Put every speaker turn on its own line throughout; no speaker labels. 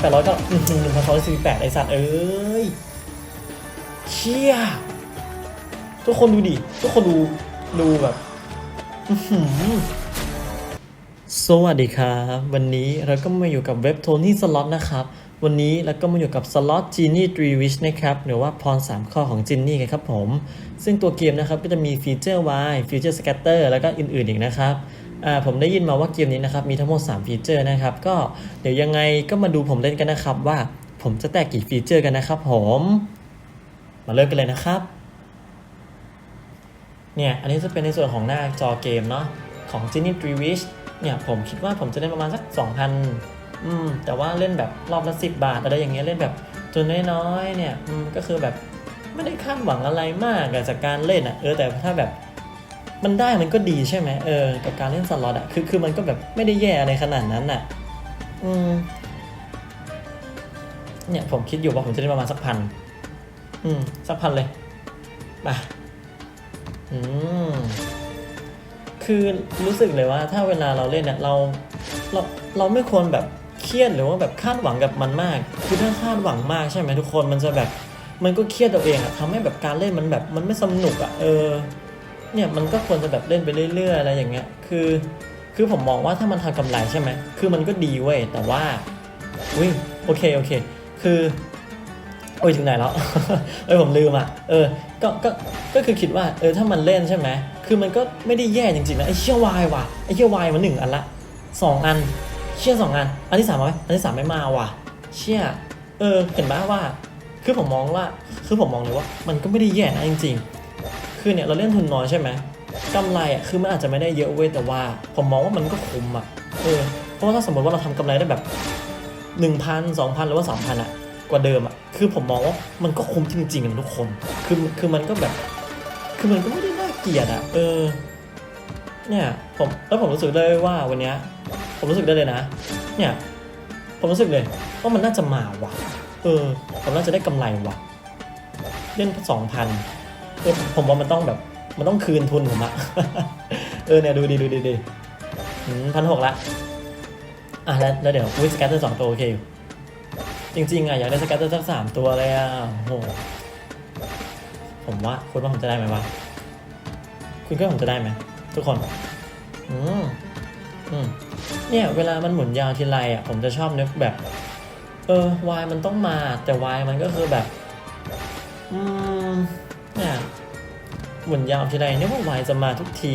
แปดร้อยก็หนึ่งพันสองร้อยสี่สิบแปดไอสัตว์เอ้ยเชี่ยทุกคนดูดิ ทุกคนดูดูแบบอือหือสวัสดีครับ วันนี้เราก็มาอยู่กับเว็บโทนี่สล็อตนะครับ วันนี้เราก็มาอยู่กับสล็อตจีนี่3 wish นะครับ หรือว่าพร3ข้อของจินนี่กันครับผม ซึ่งตัวเกมนะครับก็จะมีฟีเจอร์ Y ฟีเจอร์สแกตเตอร์แล้วก็อื่นๆอีกนะครับ ผมได้ยินมาว่าเกมนี้นะครับมีทั้งหมด 3 ฟีเจอร์นะครับ ก็เดี๋ยวยังไงก็มาดูผมเล่นกันนะครับ ว่าผมจะแตกกี่ฟีเจอร์กันนะครับผม มาเริ่มกันเลยนะครับ เนี่ยอันนี้จะเป็นในส่วนของหน้าจอเกมเนาะของ Genie 3 Wish เนี่ยผมคิดว่าผมจะเล่นประมาณสัก 2,000 อืมแต่ว่าเล่นแบบรอบละ 10 บาทอะไรอย่างเงี้ยเล่นแบบจนน้อยๆเนี่ยอืมก็คือแบบไม่ได้คาดหวังอะไรมากจากการเล่นอะเออแต่ถ้าแบบ มันได้มันก็ดีใช่ไหมเออ กับการเล่นสล็อตอะคือคือมันก็แบบไม่ได้แย่อะไรขนาดนั้นอะอืมเนี่ยผมคิดอยู่ว่าผมจะได้ประมาณสักพัน อืม สักพันเลยไปอืม คือรู้สึกเลยว่าถ้าเวลาเราเล่นเนี่ยเราเราเราไม่ควรแบบเครียดหรือว่าแบบคาดหวังกับมันมาก คือถ้าคาดหวังมากใช่ไหมทุกคนมันจะแบบ มันก็เครียดตัวเองอะทำให้แบบการเล่นมันแบบมันไม่สนุกอะเออ เนี่ยมันก็ควรจะแบบเล่นไปเรื่อยๆอะไรอย่างเงี้ย คือ คือผมมองว่าถ้ามันทำกำไรใช่ไหม คือมันก็ดีเว้ย แต่ว่า อุ้ยโอเคโอเค คือโอ้ยถึงไหนแล้วเออผมลืมอะ เออ ก็ ก็ ก็คือคิดว่า เออ ถ้ามันเล่นใช่ไหม คือมันก็ไม่ได้แย่จริงๆนะไอ้เชี่ยวายว่ะ ไอ้เชี่ยวายมาหนึ่งอันละสองอัน เชี่ยสองอัน อันที่สามเอาไหมอันที่สามไม่มาว่ะ เชี่ย เออ เห็นไหมว่า คือผมมองว่า คือผมมองเลยว่า มันก็ไม่ได้แย่นะจริง ๆ คือเนี่ยเราเล่นทุนน้อยใช่ไหมกำไรอะคือมันอาจจะไม่ได้เยอะเว้ยแต่ว่า ผมมองว่ามันก็คุ้มอะเออเพราะว่าถ้าสมมติว่าเราทำกำไรได้แบบหนึ่งพันสองพันหรือว่าสามพันอะกว่าเดิมอะคือผมมองว่ามันก็คุ้มจริงๆอะทุกคนคือคือมันก็แบบ คือมันก็ไม่ได้น่าเกลียดอะเออเนี่ยผมแล้วผมรู้สึกได้ว่าวันเนี้ยผมรู้สึกได้เลยนะ เนี่ยผมรู้สึกเลยว่ามันน่าจะมาว่ะ เออ ผมน่าจะได้กำไรว่ะ เล่นสองพัน ผมว่ามันต้องแบบ มันต้องคืนทุนผมอะเออเนี่ยดูดีดูดีดีพันหกละอะแล้วแล้วเดี๋ยววิสแกตเตอร์สองตัวโอเคอยู่จริงๆอะอยากได้สแกตเตอร์สักสามตัวเลยอะโหผมว่าคุณว่าผมจะได้ไหมวะคุณคิดว่าผมจะได้ไหมทุกคนอืมอืมเนี่ย เวลามันหมุนยาวทีไรอะ ผมจะชอบนึกแบบ เออวายมันต้องมา แต่วายมันก็คือแบบ อืมเนี่ย หมุนยาวทีไรเนี่ยว่าวายจะมาทุกที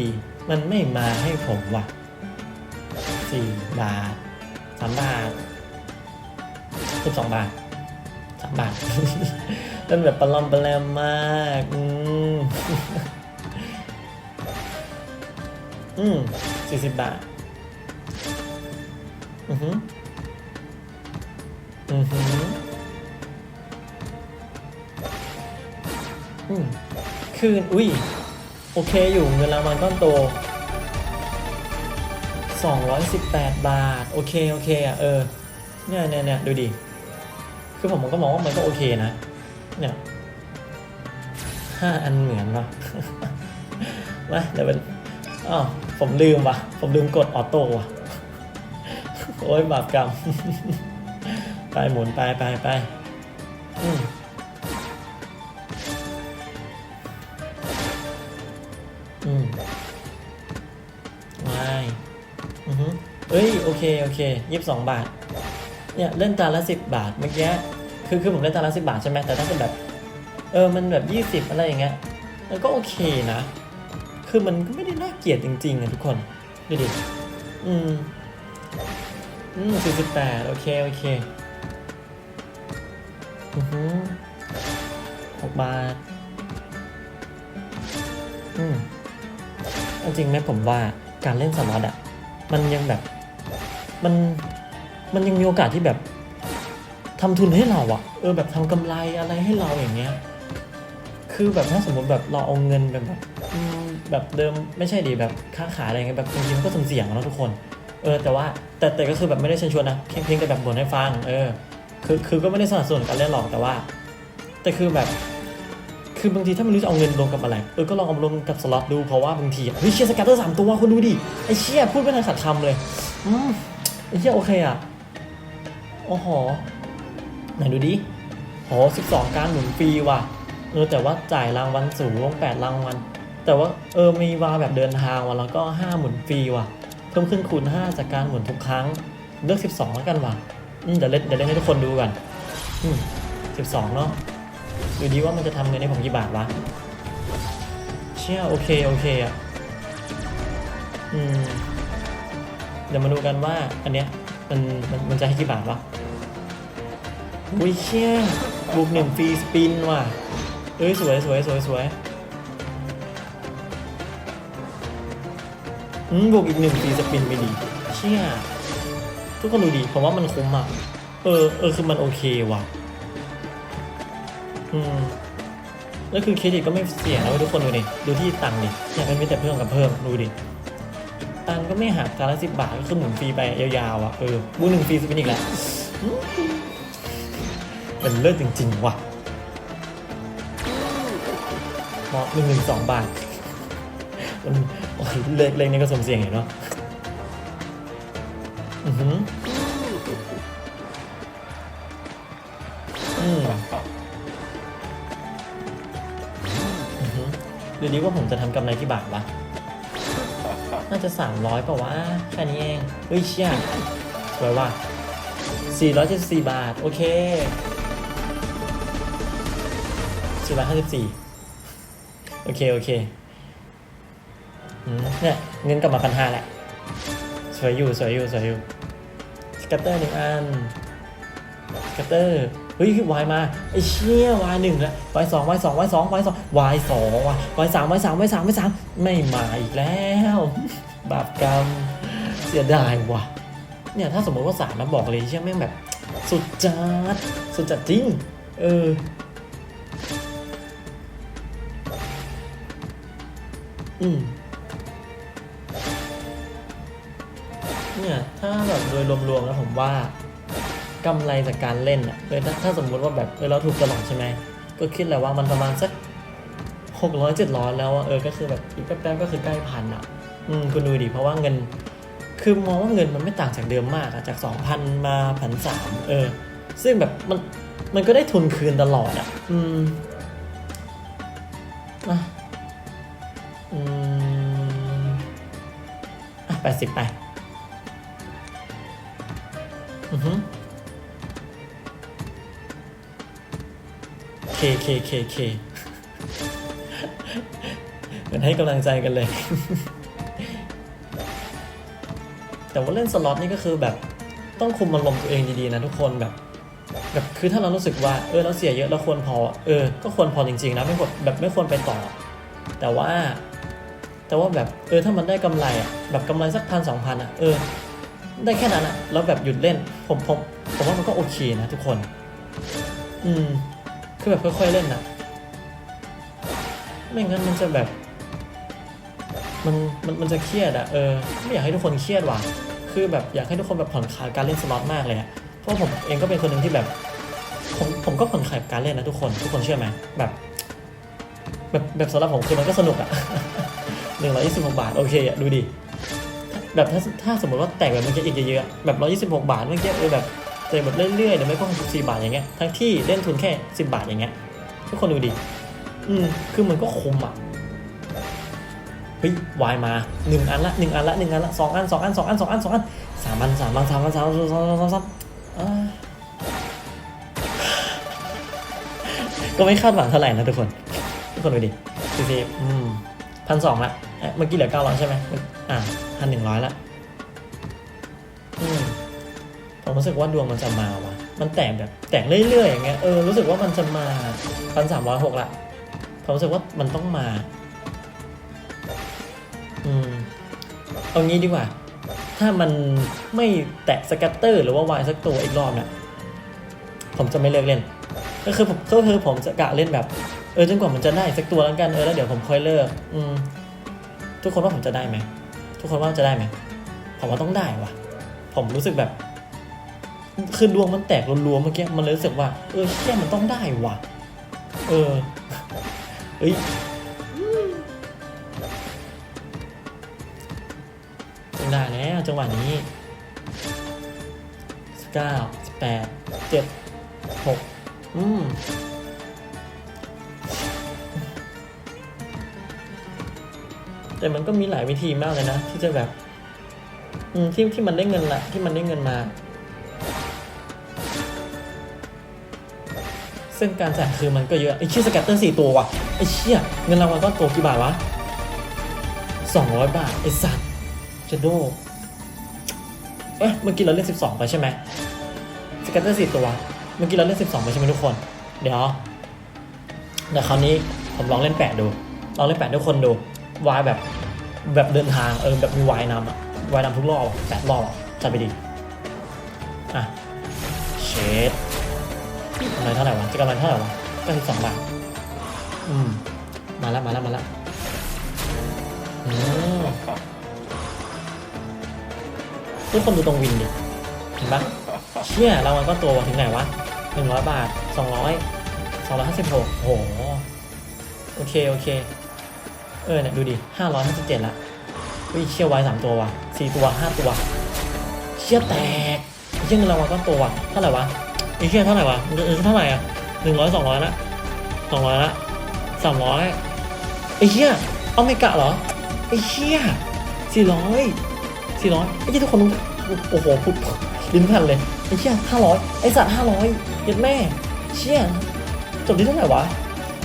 มันไม่มาให้ผมว่ะสี่บาทสามบาทสิบสองบาทสามบาทเป็นแบบปลอมปลแรมมากอืมอืมสี่สิบบาท อือหืออือหืออืม คืน อุ้ย โอเคอยู่เงินรางวัลก้อนโต 218 บาท โอเค โอเคอะเออ เนี่ยเนี่ยเนี่ยดูดิ คือผมก็มองว่ามันก็โอเคนะ เนี่ยห้าอันเหมือนปะมาเดี๋ยวเป็นอ๋อผมลืมว่ะผมลืมกดออโต้ว่ะโอ้ยบาปกรรม ไปหมุนไปไปไปอืม เอ้ยโอเคโอเคยี่สิบสองบาทเนี่ยเล่นตาละสิบบาทเมื่อกี้คือคือผมเล่นตาละสิบาทใช่ไหมแต่ถ้าเป็นแบบเออมันแบบยี่สิบอะไรอย่างเงี้ยมันก็โอเคนะ คือมันก็ไม่ได้น่าเกลียดจริงๆอะทุกคนดูดิอืมอืมสี่สิบแปดโอเคโอเคอือฮึหกบาทอืมจริงไหมผมว่าการเล่นสล็อตอะมันยังแบบ มันมันยังมีโอกาสที่แบบทำทุนให้เราอะเออแบบทำกำไรอะไรให้เราอย่างเงี้ย คือแบบถ้าสมมติแบบเราเอาเงินแบบแบบเดิมไม่ใช่ดีแบบค้าขายอะไรเงี้ยแบบจริงๆมันก็สมเสี่ยงอะเนาะทุกคน เออแต่ว่าแต่แต่ก็คือแบบไม่ได้เชิญชวนนะเพียงเพียงแต่แบบบ่นให้ฟังเออคือคือก็ไม่ได้สนับสนุนการเล่นหรอกแต่ว่า แต่คือแบบ คือบางทีถ้าไม่รู้จะเอาเงินลงกับอะไรเออก็ลองเอาลงกับสล็อตดูเพราะว่าบางทีอะเฮ้ยเชียร์สแกตเตอร์สามตัวคุณดูดิไอเชียพูดไม่ทันขาดคำเลย อืม ไอเชียโอเคอะโอ้โหไหนดูดิโห12การหมุนฟรีว่ะ เออแต่ว่าจ่ายรางวัลสูง8รางวัล แต่ว่าเออมีวาแบบเดินทางว่ะแล้วก็5หมุนฟรีว่ะ เพิ่มขึ้นคูณ5จากการหมุนทุกครั้ง เลือก12แล้วกันว่ะ อืมเดี๋ยวเล่นเดี๋ยวเล่นให้ทุกคนดูกัน อืม12เนาะ ดูดีว่ามันจะทำเงินให้ผมกี่บาทวะ เชี่ยโอเคโอเคอะ อืม ดี๋ยวมาดูกันว่าอันเนี้ยมันมันมันจะให้กี่บาทวะอุ้ยเชี่ยบวกหนึ่งฟรีสปินว่ะเอ้ยสวยสวยสวยสวยอืมบวกอีกหนึ่งฟรีสปินไปดี เชี่ยทุกคนดูดีผมว่ามันคุ้มอะ เออเออคือมันโอเคว่ะ อืมแล้วคือเครดิตก็ไม่เสียนะทุกคนดูดิ ดูที่ตังค์ดิเนี่ยมันมีแต่เพิ่มกับเพิ่ม ดูดิ ตังก็ไม่หักการละสิบบาท ก็คือหมุนฟรีไปยาวๆอะเออบูหนึ่งฟรีสปินอีกแล้วอืมมันเลิศจริงๆว่ะเหมาะหนึ่งหนึ่งสองบาทมันโอ้ยเลขเลขนี้ก็สมเสียงอยู่เนาะอือหืออืมอือฮึดูดิว่าผมจะทำกำไรกี่บาทวะ น่าจะ 300เปล่าวะแค่นี้เองเฮ้ยเชี่ยสวยว่ะ474 บาท โอเค 454 โอเค โอเคอืมเนี่ยเงินกลับมาพันห้าแหละ สวยอยู่ สวยอยู่ สวยอยู่ สกัตเตอร์หนึ่งอัน สกัตเตอร์ เฮ้ยวายมาไอ้เชี่ยวายหนึ่งละวายสองวายสองวายสองวายสองวายสองวายวายสามวายสามวายสามวายสามไม่มาอีกแล้ว บาปกรรมเสียดายว่ะเนี่ยถ้าสมมติว่าสามนะบอกเลยเชี่ยแม่งแบบ สุดจัดสุดจัดจริง เอออืมเนี่ยถ้าแบบโดยรวมๆแล้วผมว่า กำไรจากการเล่นอะเออถ้าถ้าสมมุติว่าแบบเออเราถูกตลอดใช่ไหมก็คิดแหละว่ามันประมาณสักหกร้อยเจ็ดร้อยแล้วอะเออก็คือแบบอีกแป๊บๆก็คือใกล้พันอะ อืมคุณดูดิเพราะว่าเงิน คือมองว่าเงินมันไม่ต่างจากเดิมมากอะจากสองพันมาพันสามเออ ซึ่งแบบมันมันก็ได้ทุนคืนตลอดอะ อืมอะอืมอะแปดสิบไปอือฮึ เคเคเคเคเหมือนให้กำลังใจกันเลย แต่ว่าเล่นสล็อตนี่ก็คือแบบต้องคุมอารมณ์ตัวเองดีๆนะทุกคนแบบแบบคือถ้าเรารู้สึกว่าเออเราเสียเยอะเราควรพอ เออ ก็ควรพอจริงๆนะไม่ควรแบบไม่ควรไปต่อ แต่ว่า แต่ว่าแบบเออถ้ามันได้กำไรอะแบบกำไรสักพันสองพันอะเออ ได้แค่นั้นอะแล้วแบบหยุดเล่นผมผมผมว่ามันก็โอเคนะทุกคน อืม คือแบบค่อยๆเล่นนะไม่งั้นมันจะแบบ มันมันมันจะเครียดอะเออไม่อยากให้ทุกคนเครียดว่ะคือแบบอยากให้ทุกคนแบบผ่อนคลายการเล่นสล็อตมากเลยอะเพราะผมเองก็เป็นคนหนึ่งที่แบบ ผมผมก็ผ่อนคลายการเล่นนะทุกคนทุกคนเชื่อไหมแบบ แบบแบบสำหรับผมคือมันก็สนุกอะหนึ่งร้อยยี่สิบหกบาทโอเคอะดูดิแบบถ้าถ้าสมมติว่าแตกแบบเมื่อกี้อีกเยอะๆแบบร้อยี่สิบหกบาทเมื่อกี้เออแบบ ยแบบเรื่อยๆหรือไม่ก็64บาทอย่างเงี้ยทั้งที่เล่นทุนแค่สิบบาทอย่างเงี้ยทุกคนดูดิอืมคือมันก็คมอะเฮ้ยวายมาหนึ่งอันละหนึ่งอันละหนึ่งอันละสองอันสองอันสองอันสองอันสองอันสามอันสามอันสามอันสามอันสามอันสามสามก็ไม่คาดหวังเท่าไหร่นะทุกคน ทุกคนดูดิดูสิอืมพันสองละเมื่อกี้เหลือเก้าร้อยใช่ไหมอ่าพันหนึ่งร้อยละอืม ผมรู้สึกว่าดวงมันจะมาว่ะมันแตกแบบแตกเรื่อยๆอย่างเงี้ยเออรู้สึกว่ามันจะมาพันสามร้อยหกละผมรู้สึกว่ามันต้องมา อืมเอางี้ดีกว่า ถ้ามันไม่แตะสกัตเตอร์ หรือว่าวายสักตัวอีกรอบเนี่ยผมจะไม่เลิกเล่น ก็คือผมก็คือผมจะกะเล่นแบบ เออจนกว่ามันจะได้สักตัวแล้วกันเออแล้วเดี๋ยวผมค่อยเลิก อืมทุกคนว่าผมจะได้ไหมทุกคนว่าจะได้ไหมผมว่าต้องได้ว่ะ ผมรู้สึกแบบ คือดวงมันแตกรัวๆเมื่อกี้มันเลยรู้สึกว่า เออเชี่ยมันต้องได้ว่ะ เออเฮ้ยต้องได้แล้วจังหวะนี้สิบเก้าสิบแปดเจ็ดหกอืมแต่มันก็มีหลายวิธีมากเลยนะ ที่จะแบบ อืมที่ที่มันได้เงินละที่มันได้เงินมา เส้นการจ่ายคือมันก็เยอะไอ้เชี่ยสแกตเตอร์สี่ตัวว่ะไอ้เชี่ยเงินรางวัลก็ตัวกี่บาทวะสองร้อยบาท ไอ้สัตว์เจโดเอ้ยเมื่อกี้เราเล่นสิบสองไปใช่ไหมสแกตเตอร์สี่ตัว เมื่อกี้เราเล่นสิบสองไปใช่ไหมทุกคน เดี๋ยวเดี๋ยวคราวนี้ผมลองเล่นแปดดูลองเล่นแปดทุกคนดูวายแบบแบบเดินทางเออแบบมีวายนำอะวายนำทุกรอบแปดรอบอะจัดไปดีอะเชด กำไรเท่าไหร่วะจะกำไรเท่าไหร่วะก็สิบสองบาทอืมมาแล้วมาแล้วมาแล้วอืมทุกคนดูตรงวินดิเห็นปะเชี่ยรางวัลก็ตัวถึงไหนวะหนึ่งร้อยบาทสองร้อยสองร้อยห้าสิบหกโหโอเคโอเค เออเนี่ยดูดิห้าร้อยห้าสิบเจ็ดละเฮ้ยเชี่ยวไว้สามตัวว่ะสี่ตัวห้าตัวเชี่ยแตกไอ้เชี่ยเงินรางวัลก็ตัววะเท่าไหร่วะ ไอ้เชี่ยเท่าไหร่วะเออเท่าไหร่อะหนึ่งร้อยสองร้อยละสองร้อยละสามร้อยไอ้เชี่ยเอาไม่กะเหรอไอ้เชี่ยสี่ร้อยสี่ร้อยไอ้เชี่ยทุกคนโอ้โหพุดลิ้นพันเลยไอ้เชี่ยห้าร้อยไอ้สัตว์ห้าร้อยเย็ดแม่เชี่ยจบที่เท่าไหร่วะ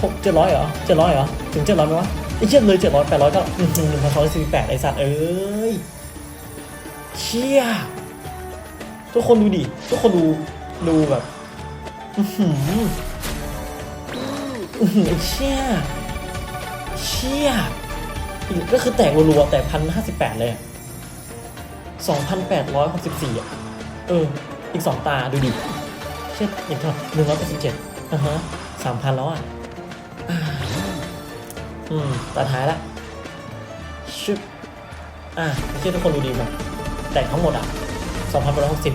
หกเจ็ดร้อยเหรอเจ็ดร้อยเหรอถึงเจ็ดร้อยไหมวะไอ้เชี่ยเลยเจ็ดร้อยแปดร้อยก็หนึ่งพันสองร้อยสี่สิบแปดไอ้สัตว์เอ้ยเชี่ยทุกคนดูดิ ทุกคนดู ดูแบบอื้อหืออื้อหือเชี่ยเชี่ยอีกก็คือแตกรัวๆแต่พันห้าสิบแปดเลยสองพันแปดร้อยหกสิบสี่อะ เออ อีกสองตาดูดิ เชี่ยอีกเท่าหนึ่งร้อยแปดสิบเจ็ดอะฮะสามพันแล้วอะ อืมตาท้ายละชึบอะไม่ใช่ทุกคนดูดีแบบแตกทั้งหมดอะสองพันแปดร้อยหกสิบ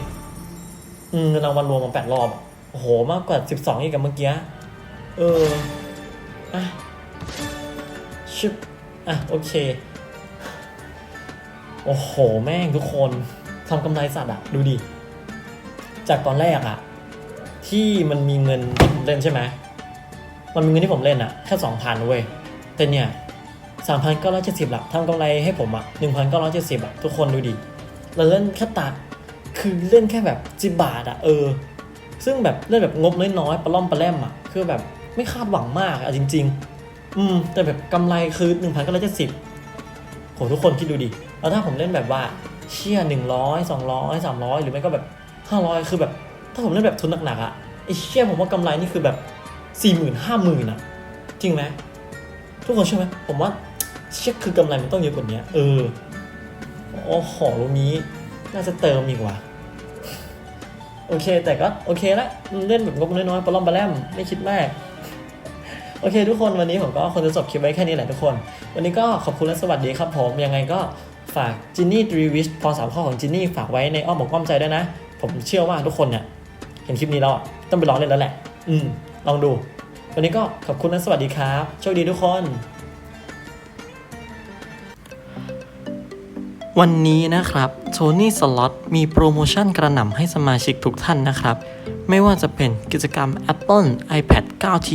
เงินรางวัลรวมมาแปดรอบโอ้โห มากกว่าสิบสองอีกกับเมื่อกี้ เอออะชึบอะ โอเค โอ้โห แม่งทุกคนทำกำไรสัตว์อะดูดิ จากตอนแรกอะที่มันมีเงินที่ผมเล่นใช่ไหม มันมีเงินที่ผมเล่นอะแค่สองพันเว้ย แต่เนี่ยสามพันเก้าร้อยเจ็ดสิบละทำกำไรให้ผมอะหนึ่งพันเก้าร้อยเจ็ดสิบอะทุกคนดูดิ เราเล่นแค่ตัด คือเล่นแค่แบบจิบาทอะเออ ซึ่งแบบเล่นแบบงบน้อยๆปลาล่อมปลาแล่มอะคือแบบไม่คาดหวังมากอะจริง ๆ อืม แต่แบบกำไรคือหนึ่งพันเก้าร้อยเจ็ดสิบโหทุกคนคิดดูดิแล้วถ้าผมเล่นแบบว่าเชี่ยหนึ่งร้อยสองร้อยสามร้อยหรือไม่ก็แบบห้าร้อยคือแบบ ถ้าผมเล่นแบบทุนหนักๆอะไอเชี่ยผมว่ากำไรนี่คือแบบสี่หมื่นห้าหมื่นอะจริงไหมทุกคนใช่ไหมผมว่าเช็คคือกำไรมันต้องเยอะกว่านี้เออโอ้โหรูนี้ น่าจะเติมอีกว่ะโอเค แต่ก็โอเคละเล่นแบบงบน้อยๆปลอมปลาแรมไม่คิดมากโอเค ทุกคนวันนี้ผมก็คงจะจบคลิปไว้แค่นี้แหละทุกคน วันนี้ก็ขอบคุณและสวัสดีครับผมยังไงก็ฝากจินนี่ทรีวิชพอสามข้อของจินนี่ฝากไว้ในอ้อมอกอ้อมใจด้วยนะ ผมเชื่อว่าทุกคนเนี่ยเห็นคลิปนี้แล้วต้องไปลองเล่นแล้วแหละ อืม ลองดู วันนี้ก็ขอบคุณและสวัสดีครับ โชคดีทุกคน วันนี้นะครับโ o นี่สล็อตมีโปรโมชั่นกระหน่ำให้สมาชิกทุกท่านนะครับ ไม่ว่าจะเป็นกิจกรรม Apple iPad 9th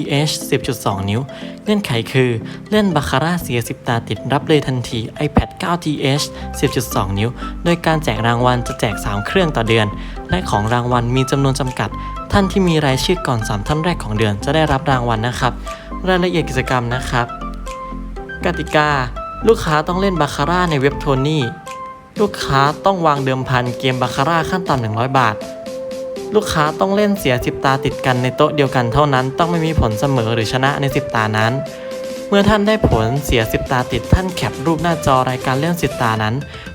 10.2 นิ้ว เงื่อนไขคือเล่นบาคาร่าเสีย 10 ตาติดรับเลยทันที iPad 9th 10.2 นิ้ว โดยการแจกรางวัลจะแจก 3 เครื่องต่อเดือน และของรางวัลมีจำนวนจำกัด ท่านที่มีรายชื่อก่อน 3 ท่านแรกของเดือนจะได้รับรางวัลนะครับ รายละเอียดกิจกรรมนะครับ กติกา ลูกค้าต้องเล่นบาคาร่าในเว็บโทนี่ ลูกค้าต้องวางเดิมพันเกมบาคาร่าขั้นต่ำ100 บาท ลูกค้าต้องเล่นเสีย 10 ตาติดกันในโต๊ะเดียวกันเท่านั้น ต้องไม่มีผลเสมอหรือชนะใน 10 ตานั้น เมื่อท่านได้ผลเสีย 10 ตาติดท่านแคปรูปหน้าจอรายการเล่น10 ตานั้น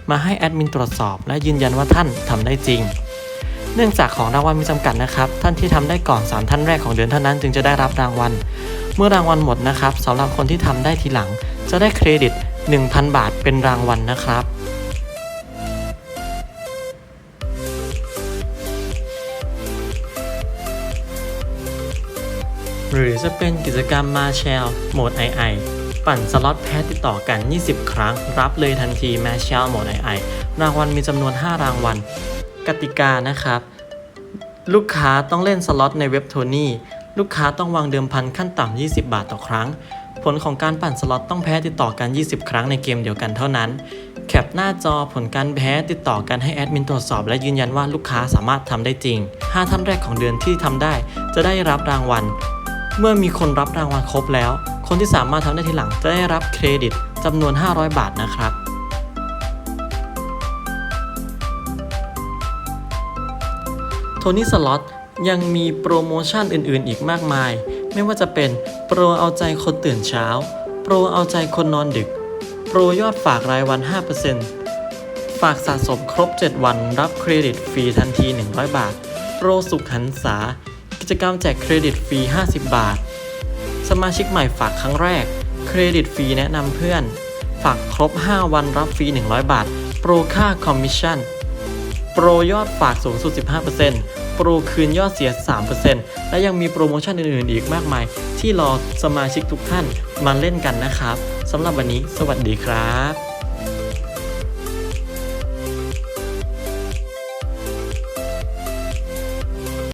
มาให้แอดมินตรวจสอบ และยืนยันว่าท่านทำได้จริง เนื่องจากของรางวัลมีจำกัดนะครับ ท่านที่ทำได้ก่อน 3 ท่านแรกของเดือนเท่านั้นจึงจะได้รับรางวัล เมื่อรางวัลหมดนะครับสำหรับคนที่ทำได้ทีหลัง จะได้เครดิต 1,000 บาทเป็นรางวัลนะครับ หรือจะเป็นกิจกรรมมาแชลโหมด II ปั่นสล็อตแพ้ติดต่อกัน 20 ครั้ง รับเลยทันทีมาแชลโหมด II รางวัลมีจำนวน 5 รางวัล กติกานะครับ ลูกค้าต้องเล่นสล็อตในเว็บโทนี่ลูกค้าต้องวางเดิมพันขั้นต่ำ 20 บาทต่อครั้ง ผลของการปั่นสล็อตต้องแพ้ติดต่อกัน 20 ครั้งในเกมเดียวกันเท่านั้น แคปหน้าจอผลการแพ้ติดต่อกันให้แอดมินตรวจสอบ และยืนยันว่าลูกค้าสามารถทำได้จริง 5 ท่านแรกของเดือนที่ทำได้ จะได้รับรางวัล เมื่อมีคนรับรางวัลครบแล้ว คนที่สามารถทำได้ทีหลังจะได้รับเครดิตจำนวน 500 บาทนะครับ โทนี่สล็อตยังมีโปรโมชั่นอื่นๆ อีกมากมาย ไม่ว่าจะเป็นโปรเอาใจคนตื่นเช้า โปรเอาใจคนนอนดึก โปรยอดฝากรายวัน 5%ฝากสะสมครบ 7 วันรับเครดิตฟรีทันที 100 บาท โปรสุขหันษา กิจกรรมแจกเครดิตฟรี 50 บาท สมาชิกใหม่ฝากครั้งแรก เครดิตฟรีแนะนำเพื่อน ฝากครบ 5 วันรับฟรี 100 บาท โปรค่าคอมมิชชั่น โปรยอดฝากสูงสุด 15%โปรคืนยอดเสีย 3%และยังมีโปรโมชั่นอื่นๆ อีกมากมาย ที่รอสมาชิกทุกท่านมาเล่นกันนะครับ สำหรับวันนี้ สวัสดีครับ